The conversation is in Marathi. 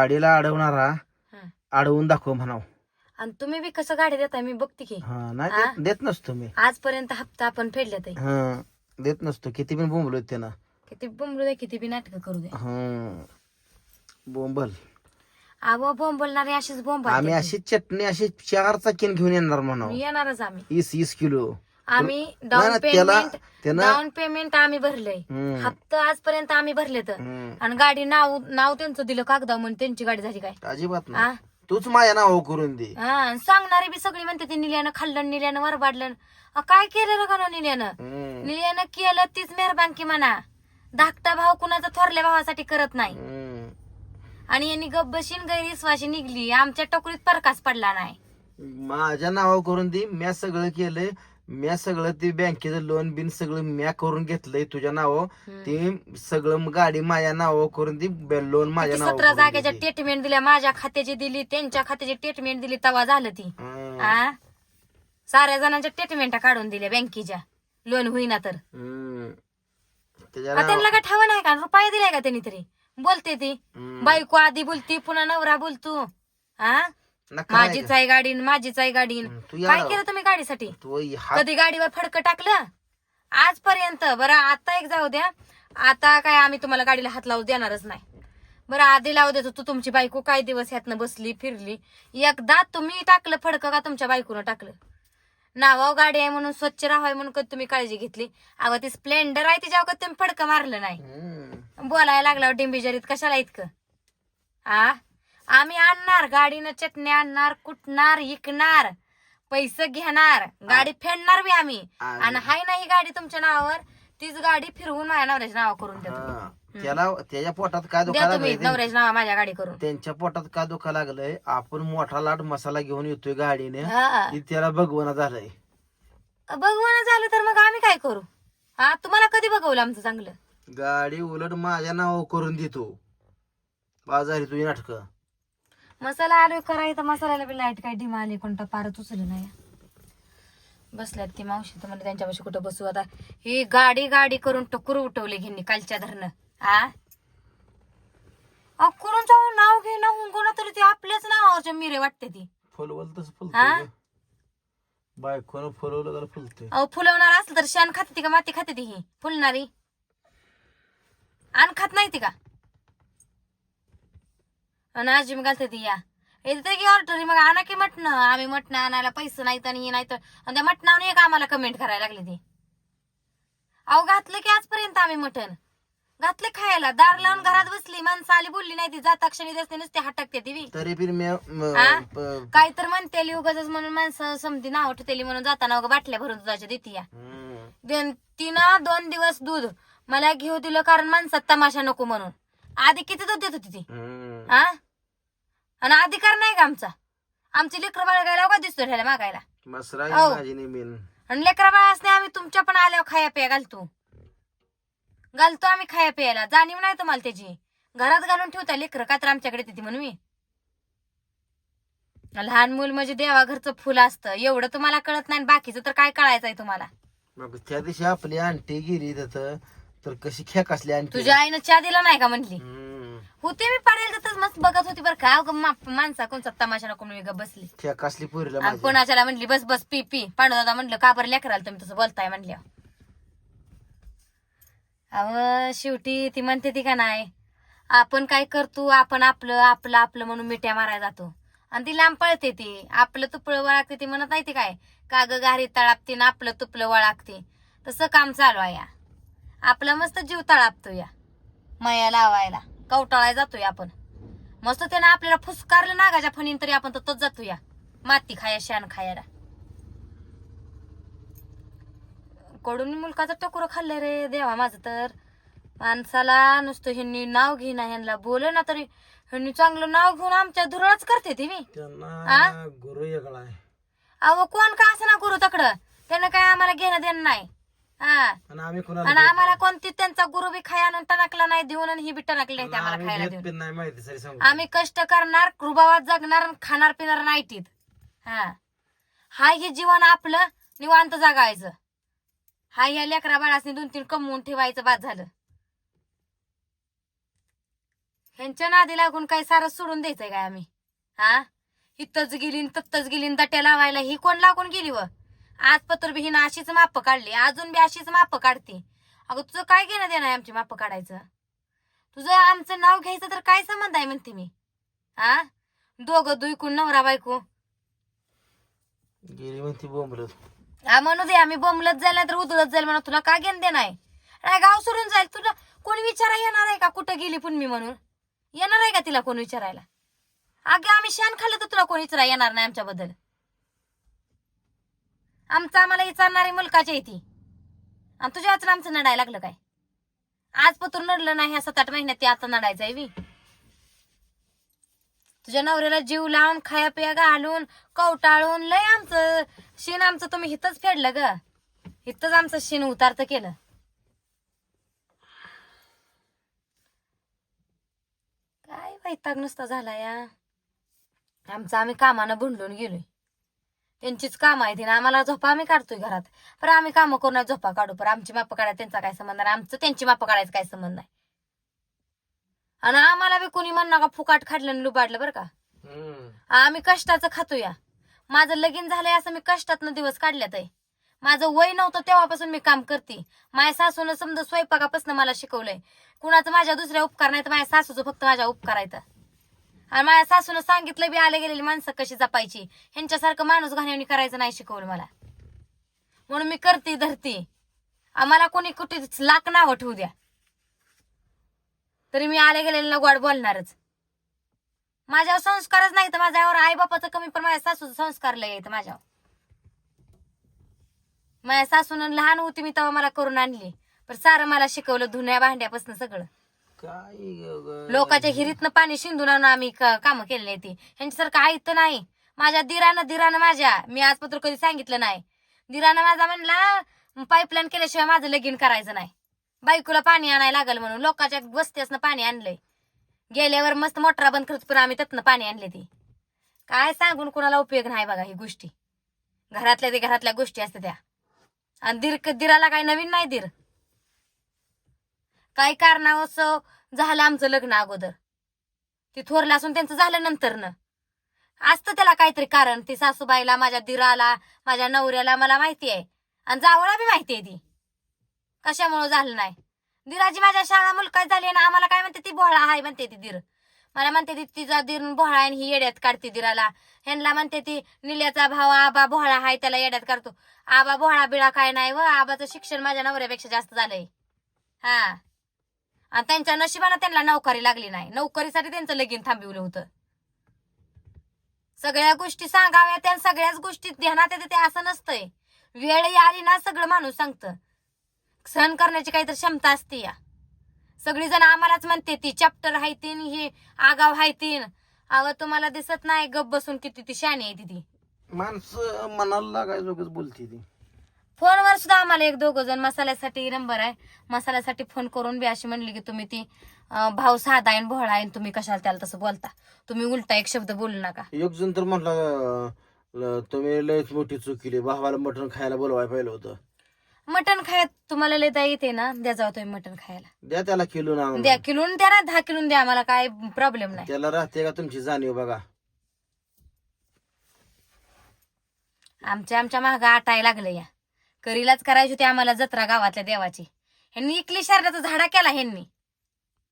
गाडीला अडवणारा. अडवून दाखव म्हणाव. आणि तुम्ही बी कसं गाडी देताय मी बघते की. हा नाही? देत- देत नसतो मी. आजपर्यंत हप्ता आपण फेडले ते हा देत नसतो. किती पण बोंबलो त्यानं. किती बोंबलू दे किती बी नाटक करू दे. हा बोंबल. अहो बोंब बोलणारे अशीच बोंब आम्ही अशी चटणी अशी चार चाकीन घेऊन येणार म्हणाव. येणारच आम्ही. वीस वीस किलो. आम्ही डाऊन त्याला पेमेंट त्यानं डाऊन पेमेंट आम्ही भरलंय. हम्म, हप्ता आजपर्यंत आम्ही भरले तर हम्म. आणि गाडी नाव नाव त्यांचं दिलं कागदा म्हणून त्यांची गाडी झाली काय? अजिबात नाही. तूच माझ्या नाव करून दे. हा आणि सांगणारी बी सगळी म्हणते ते निल्यानं खाल्लं निल्यानं वरबाडलं. अ, काय केलं का निल्यानं? हम्म, निल्यानं केलं तीच मेहरबान की म्हणा. धाकटा भाव कुणाचा थोरल्या भावासाठी करत नाही. हम्म. आणि यांनी गब्बशीन गैरविश्वाशी निघली. आमच्या टोकरीत परकास पडला नाही. माझ्या नावा करून दे. म्या सगळं केलंय. म्या सगळं ते बँकेचं लोन बिन सगळं म्या करून घेतलंय तुझ्या नावावर. ते सगळं गाडी माझ्या नावावर करून दे लोन माझ्या सतरा जागेच्या. ट्रीटमेंट दिल्या माझ्या खात्याची दिली त्यांच्या खात्याची ट्रीटमेंट दिली तवा झालं ती. आ? साऱ्या जणांच्या ट्रीटमेंट काढून दिल्या बँकेच्या. लोन होईना तर. आ, त्यांना काय ठाव नाही का? रुपये दिलाय का त्यांनी तरी? बोलते ती. बायको आधी बोलती पुन्हा नवरा बोलतो. हा नका नाही माझीच? आहे गाडी न माझीच आहे गाडी तू काय केलं तुम्ही गाडीसाठी? तू हात कधी गाडीवर फडकं टाकलं? आजपर्यंत बरं आता एक जाऊ द्या. आता काय आम्ही तुम्हाला गाडीला हात लावू देणारच नाही. बरं आधी लावू देतो. तू तुमची बायको काय दिवस ह्यातनं बसली फिरली. एकदा तुम्ही टाकलं फडकं का तुमच्या बायकोनं टाकलं? नावाव गाडी आहे म्हणून स्वच्छ राहाय म्हणून कधी तुम्ही काळजी घेतली? अगं ती स्प्लेंडर आहे तिच्यावर कधी तुम्ही फडकं मारलं नाही. बोलायला लागल्यावर डिंबिजरीत कशाला इतकं? आ? आम्ही आणणार गाडीनं चटणी आणणार कुटणार इकणार पैसे घेणार गाडी फेडणार बी आम्ही. आणि- हाय नाही गाडी तुमच्या नावावर तीच गाडी फिरवून माझ्या नवऱ्याच्या नावा करून देतो. हा. त्याला त्याच्या पोटात काय द्या दुखा तुम्ही लागलंय? नवऱ्याच्या नावा माझ्या गाडी करून. त्यांच्या पोटात का दुखा लागलंय? आपण मोठा लाट मसाला घेऊन येतोय गाडीने. हा. की त्याला बघवणं झालंय. बघवणं झालं तर मग आम्ही काय करू? हा तुम्हाला कधी बघवलं आमचं चांगलं? गाडी उलट माझ्या नाव करून देतो. बाजारी तुझी नाटक. मसाला आलो करायचा मसाल्याला बी लाइट काय डिमा आली कोणता? पारच उचल नाही. बसल्यात ती मावशी तर म्हणजे त्यांच्यापाशी कुठं बसू? आता ही गाडी गाडी करून टकुर उठवले घेणे कालच्या धरणं. आ? करून जाऊन नाव घे ना हुंगून तरी ती आपल्याच नावावरच्या मिरे वाटते ती. फुलवल तसं. बायकोनं फुलवलं तर फुलतोय. अहो फुलवणार असलं तर शान खाते ती का? माती खाते ती ही? फुलणारी? आण खात नाही ती का? आणि आजी मग घालते ती या. येते की ऑर्डर मग आणा की मटण. आम्ही मटण आणायला पैसे नाहीत आणि हे नाहीत. आणि त्या मटणावर एक आम्हाला कमेंट करायला लागली ती. अहो घातलं की आजपर्यंत आम्ही मटण. घातले खायला. दार लावून घरात बसली माणसं आली बोलली नाही ती. जाता क्षणी दिसते नुसते हटकते ती. तरी मी हा? प- काय तर म्हणतेली उगाच म्हणून माणसं समधी नाव ठेवतेली म्हणून जाताना उगा बाटल्या भरून दुधाच्या देते या. दोन- तिनं दोन दिवस दूध मला घेऊ दिलं कारण माणसात तमाशा नको म्हणून. आधी किती दूध देत होती ती? हम्म. हा आणि अधिकार नाही का आमचा? आमची लेकर बाळगायला का दिसतो ह्याला मागायला. मसरा हो. आहे माझी नेमीन आणि लेकरा बाळासने आम्ही तुमच्या पण आल्यावर खाया पिया घालतो. घालतो आम्ही खाया पियाला. जाणीव नाही तुम्हाला त्याची. घरात घालून ठेवता लेकर. का तर आमच्याकडे तिथे म्हणून मी. लहान मूल म्हणजे देवा घरचं फुल असतं. एवढं तुम्हाला कळत नाही आणि बाकीचं तर काय कळायचंय तुम्हाला? मग त्या दिवशी आपली आंटी गेली तिथं. तर कशी खेक असली आंटी तुझ्या आईनं चहा दिला नाही का म्हणली हम्म. होते मी पाडेल तर मस्त बघत होती बरं का. अगं मा- माणसा कोणचा तमाशा नको ग बसली. खेक असली पुरीला आणि माझी. कोणाच्याला म्हणली बस बस पी पी. पांडू दादा म्हणलं का बरं लेकराला तुम्ही तसं बोलताय? म्हणल्या अव शेवटी ती म्हणते ती का नाही आपण काय करतो आपण आपलं आपलं आपलं म्हणून मिठ्या मारायला जातो. आणि ती लांब पळते ती. आपलं तुपलं वळागते ती म्हणत नाही ती काय? काग गारी तळापते ना आपलं तुपलं वळागते. तसं काम चालू आहे या. आपला मस्त जीव तळापतो या. माया लावायला. कवटाळाय जातोय आपण. मस्त त्यानं आपल्याला फुसकारलं नागाच्या फणीन तरी आपण तोच जातो या माती खाया शान खायला. कडून मुलकाचं टकोर खाल्लंय रे देवा माझं तर. माणसाला नुसतं ह्यांनी नाव घेईना ह्यांना बोल ना तरी. ह्यांनी चांगलं नाव घेऊन आमच्या धुरळच करते ती मी. गुरु अहो कोण का असं ना करू तकडं? त्यानं काय आम्हाला घेणं देणं नाही. हा. आणि आम्ही कोणाला आम्हाला कोणती त्यांचा गुरु बी खाया आणून टणकला नाही देऊन आणि ही बी टणकली नाही ते आम्हाला आम्ही खायला देऊन. पण नाही माहिती सरी सांगू. आम्ही कष्ट करणार कृबावात जगणार आणि खाणार पिणार नाईटीत हा. हाय हे जीवन आपलं निवांत जगायचं. हाय ह्या लेकरा बाळासनी दोन तीन कमवून ठेवायचं बाद झालं. ह्यांच्या नादी लागून काय सारं सोडून द्यायचंय काय आम्ही? हा? इथंच गेली न तत्तच गेली न दट्या लावायला ही कोण लागून गेली व? आज पत्र बी हिनं अशीच माप काढली अजून बी अशीच माप काढते. अगं तुझं काय घेणं देणं आहे आमची माप काढायचं? तुझं आमचं नाव घ्यायचं तर काय संबंध आहे म्हणते मी? हा दोघं दुईकून नवरा बायको. गेली म्हणती बोंबलत. हा म्हणू दे आम्ही बोंबलत जाईल नाही तर उधळत जाईल म्हणून तुला काय घेणं देणं आहे? नाही गाव सोडून जाईल. तुला कोणी विचारा येणार आहे का? कुठं गेली पण मी म्हणून? येणार आहे का तिला कोण विचारायला? अगं आम्ही शान खाल्लं तर तुला कोणी विचारा येणार नाही आमच्याबद्दल? आमचं आम्हाला विचारणारी मुलकाची आहे ती. आणि तुझ्या वाचून आमचं नडायला लागलं काय? आज पतून नडलं नाही ह्या सात आठ महिन्यात ते आता नडायचं आहे बी. तुझ्या नवऱ्याला जीव लावून खाया पिया घालून कवटाळून लय आमचं शिन आमचं तुम्ही हिथंच फेडलं ग. हिथंच आमचं शिन उतारत केलं. काय वैताग नुसता झाला या आमचं आम्ही कामानं भुंडून गेलोय. त्यांचीच काम आहेत ना आम्हाला झोपा आम्ही काढतोय घरात. पण आम्ही कामं करून झोपा काढू. पण आमची माप काढायला त्यांचा काय संबंध नाही. आमचं त्यांची माप काढायचं काय संबंध नाही. आणि आम्हाला बी कोणी म्हणणार का फुकाट खाडलं आणि लुबाडलं बरं का? आम्ही कष्टाचं खातोया. माझं लगीन झालंय असं मी कष्टातनं दिवस काढल्यात आहे. माझं वय नव्हतं तेव्हापासून मी काम करते. माझ्या सासूनं समजा स्वयंपाकापासून मला शिकवलंय. कुणाचं माझ्या दुसऱ्या उपकार नाही तर माझ्या सासूचं फक्त माझ्या उपकार आहेत आणि माझ्या सासूनं सांगितलं बी आले गेलेली माणसं कशी जपायची. ह्यांच्यासारखं माणूस घाणवणी करायचं नाही शिकवलं मला. म्हणून मी करते धरती. आम्हाला कोणी कुठे लाख नावं ठेवू द्या. तरी मी आले गेलेला गोड बोलणारच. माझ्यावर संस्कारच नाही तर माझ्यावर आई बापाचं कमी पण माझ्या सासूचं संस्कार लय येतं माझ्यावर. माझ्या सासून लहान होती मी तेव्हा मला करून आणली. पण सारं मला शिकवलं धुण्या भांड्यापासून सगळं. काय लोकांच्या हिरीतनं पाणी शिंदून आणून आम्ही काम केले ती. ह्यांच्यासारखं आहेत तर नाही. माझ्या दिरानं दिरानं माझ्या. मी आजपत्र कधी सांगितलं नाही. दिरानं माझा म्हणला पाईपलाईन केल्याशिवाय माझं लगीन करायचं नाही. बायकोला पाणी आणायला लागल म्हणून लोकांच्या वस्त्यासनं पाणी आणलंय. गेल्यावर मस्त मोटरा बंद करत पण आम्ही त्यातनं पाणी आणले ती. काय सांगून कोणाला उपयोग नाही बघा ही गोष्टी. घरातल्या ते घरातल्या गोष्टी असतात त्या. आणि दीर दिराला काही नवीन नाही दीर. काही कारणावं झालं आमचं लग्न अगोदर? ती थोरला असून त्यांचं झालं नंतर न असतं त्याला काहीतरी कारण ती सासूबाईला माझ्या दिराला माझ्या नवऱ्याला मला माहिती आहे. आणि जावळा बी माहिती आहे ती. कशामुळं झालं नाही? दिराजी माझ्या शाळा मुलगा झाली ना आम्हाला काय म्हणते ती? बोहळा आहे म्हणते ती दीर. मला म्हणते ती तिचा दीर बोहळा आहे आणि ही येड्यात काढते दिराला. ह्यांना म्हणते ती निल्याचा भाव आबा बोहळा आहे त्याला येड्यात काढतो. आबा बोहळा बिळा काय नाही व आबाचं शिक्षण माझ्या नवऱ्यापेक्षा जास्त झालंय. हा. आणि त्यांच्या नशिबानं त्यांना नोकरी लागली नाही. नोकरीसाठी त्यांचं लगीन थांबवलं होतं. सगळ्या गोष्टी सांगाव्या त्या सगळ्याच गोष्टी ध्यानात येते ते असं नसतंय. वेळ आली ना सगळं माणूस सांगतं. सहन करण्याची काहीतरी क्षमता असते या. सगळी जण आम्हालाच म्हणते ती चॅप्टर हायतीन ही आगाव हायतीन अगं तुम्हाला दिसत नाही गप बसून किती ती शाणी आहे ती. माणसं मनाला लागायचोगच बोलते ती. फोनवर सुद्धा आम्हाला एक दोघं जण मसाल्यासाठी नंबर आहे. मसाल्यासाठी फोन करून बी अशी म्हणली की तुम्ही ती अं, भाव साधा आहे भोळा आहे तुम्ही कशाला त्याला तसं बोलता? तुम्ही उलटा एक शब्द बोलू नका. एक जण तर म्हटलं तुम्ही लयच मोठी चूक केली. भावाला मटण खायला बोलवाय पाहिलं होतं. मटण खायत तुम्हाला लेता येते ना? द्या जाऊ तुम्ही मटण खायला. द्या त्याला किलो ना द्या किलून द्या ना दहा किलून द्या आम्हाला काय प्रॉब्लेम नाही. त्याला राहते का तुमची जाणीव बघा. आमच्या आमच्या महागा आटाय लागलं या. करीलाच करायची होती आम्हाला जत्रा गावातल्या देवाची. ह्यांनी इकली शारदाचा झाडा केला ह्यांनी.